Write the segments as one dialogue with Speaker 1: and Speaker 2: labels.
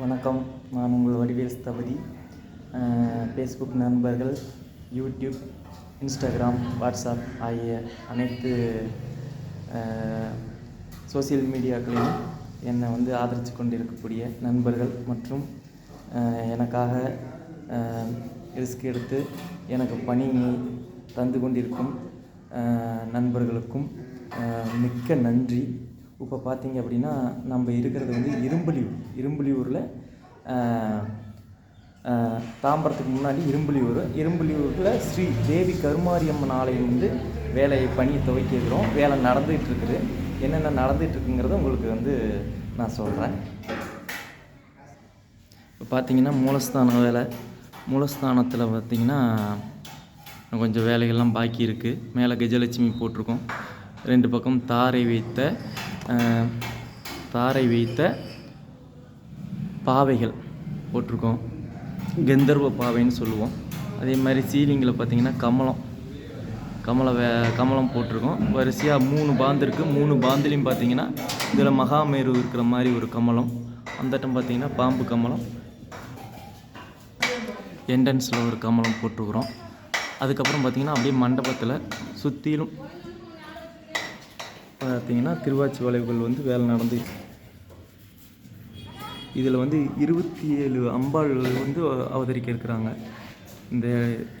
Speaker 1: வணக்கம். நான் உங்கள் வடிவேல் ஸ்தபதி. ஃபேஸ்புக் நண்பர்கள் யூடியூப் இன்ஸ்டாகிராம் வாட்ஸ்அப் ஆகிய அனைத்து சோசியல் மீடியாக்களையும் என்னை வந்து ஆதரித்து கொண்டிருக்கக்கூடிய நண்பர்கள் மற்றும் எனக்காக ரிஸ்க் எடுத்து எனக்கு பணி தந்து கொண்டிருக்கும் நண்பர்களுக்கும் மிக்க நன்றி. இப்போ பார்த்தீங்க அப்படின்னா நம்ம இருக்கிறது வந்து இரும்புலியூர். இரும்புலியூரில் தாம்பரத்துக்கு முன்னாடி இரும்புலியூர். இரும்புலியூரில் ஸ்ரீ தேவி கருமாரியம்மன் ஆலயம் வந்து வேலையை பணியை துவக்கிக்கிறோம் வேலை நடந்துகிட்டு இருக்குது. என்னென்ன நடந்துகிட்டு இருக்குங்கிறத உங்களுக்கு வந்து நான் சொல்கிறேன் இப்போ பார்த்தீங்கன்னா மூலஸ்தான வேலை. மூலஸ்தானத்தில் பார்த்திங்கன்னா கொஞ்சம் வேலைகள்லாம் பாக்கி இருக்குது மேலே கஜலட்சுமி போட்டிருக்கோம். ரெண்டு பக்கம் தாரை வைத்த தாரை வைத்த பாவைகள் போட்டிருக்கோம். கந்தர்வ பாவைன்னு சொல்லுவோம். அதே மாதிரி சீலிங்கில் பார்த்தீங்கன்னா கமலம். கமல வே கமலம் போட்டிருக்கோம். வரிசையாக மூணு பாந்து இருக்குது மூணு பாந்துலேயும் பார்த்தீங்கன்னா இதில் மகாமேரு இருக்கிற மாதிரி ஒரு கமலம். அந்தட்டம் பார்த்தீங்கன்னா பாம்பு கமலம். என்ட்ரன்ஸில் ஒரு கமலம் போட்டிருக்குறோம். அதுக்கப்புறம் பார்த்தீங்கன்னா அப்படியே மண்டபத்தில் சுற்றிலும் பார்த்தீங்கன்னா திருவாச்சி வளைவுகள் வந்து வேலை நடந்து இதில் வந்து இருபத்தி ஏழு அம்பாள்கள் வந்து அவதரிக்க இருக்கிறாங்க. இந்த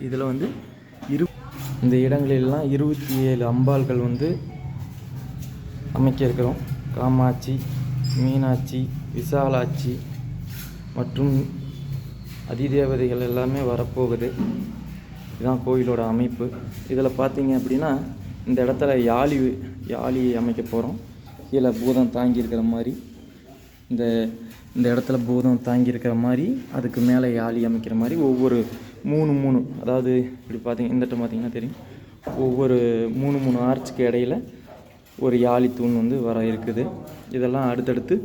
Speaker 1: இதில் வந்து இரு இந்த இடங்களிலெல்லாம் இருபத்தி ஏழு அம்பாள்கள் வந்து அமைக்க இருக்கிறோம். காமாட்சி மீனாட்சி விசாலாட்சி மற்றும் அதிதேவதைகள் எல்லாமே வரப்போகுது. இதுதான் கோயிலோட அமைப்பு. இதில் பார்த்தீங்க அப்படின்னா இந்த இடத்துல யாழி யாழி அமைக்க போகிறோம் கீழே பூதம் தாங்கி இருக்கிற மாதிரி. இந்த இந்த இடத்துல பூதம் தாங்கி இருக்கிற மாதிரி அதுக்கு மேலே யாழி அமைக்கிற மாதிரி ஒவ்வொரு மூணு மூணு அதாவது இப்படி பார்த்திங்க இந்த இடத்துல பார்த்தீங்கன்னா தெரியும். ஒவ்வொரு மூணு மூணு ஆர்ச்சுக்கு இடையில் ஒரு யாழி தூண் வந்து வர இருக்குது. இதெல்லாம் அடுத்தடுத்து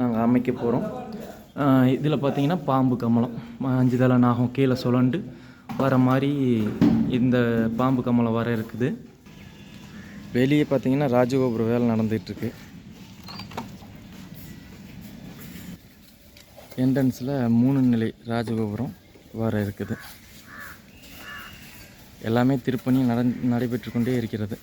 Speaker 1: நாங்கள் அமைக்க போகிறோம் இதில் பார்த்தீங்கன்னா பாம்பு கமலம். அஞ்சு தலை நாகம் கீழே சுழண்டு வர மாதிரி இந்த பாம்பு கமலம் வர இருக்குது. வெளியே பார்த்தீங்கன்னா ராஜகோபுர வேலை நடந்துகிட்ருக்கு. என்ட்ரன்ஸில் மூணு நிலை ராஜகோபுரம் வர இருக்குது. எல்லாமே திருப்பணி நட நடைபெற்று கொண்டே இருக்கிறது.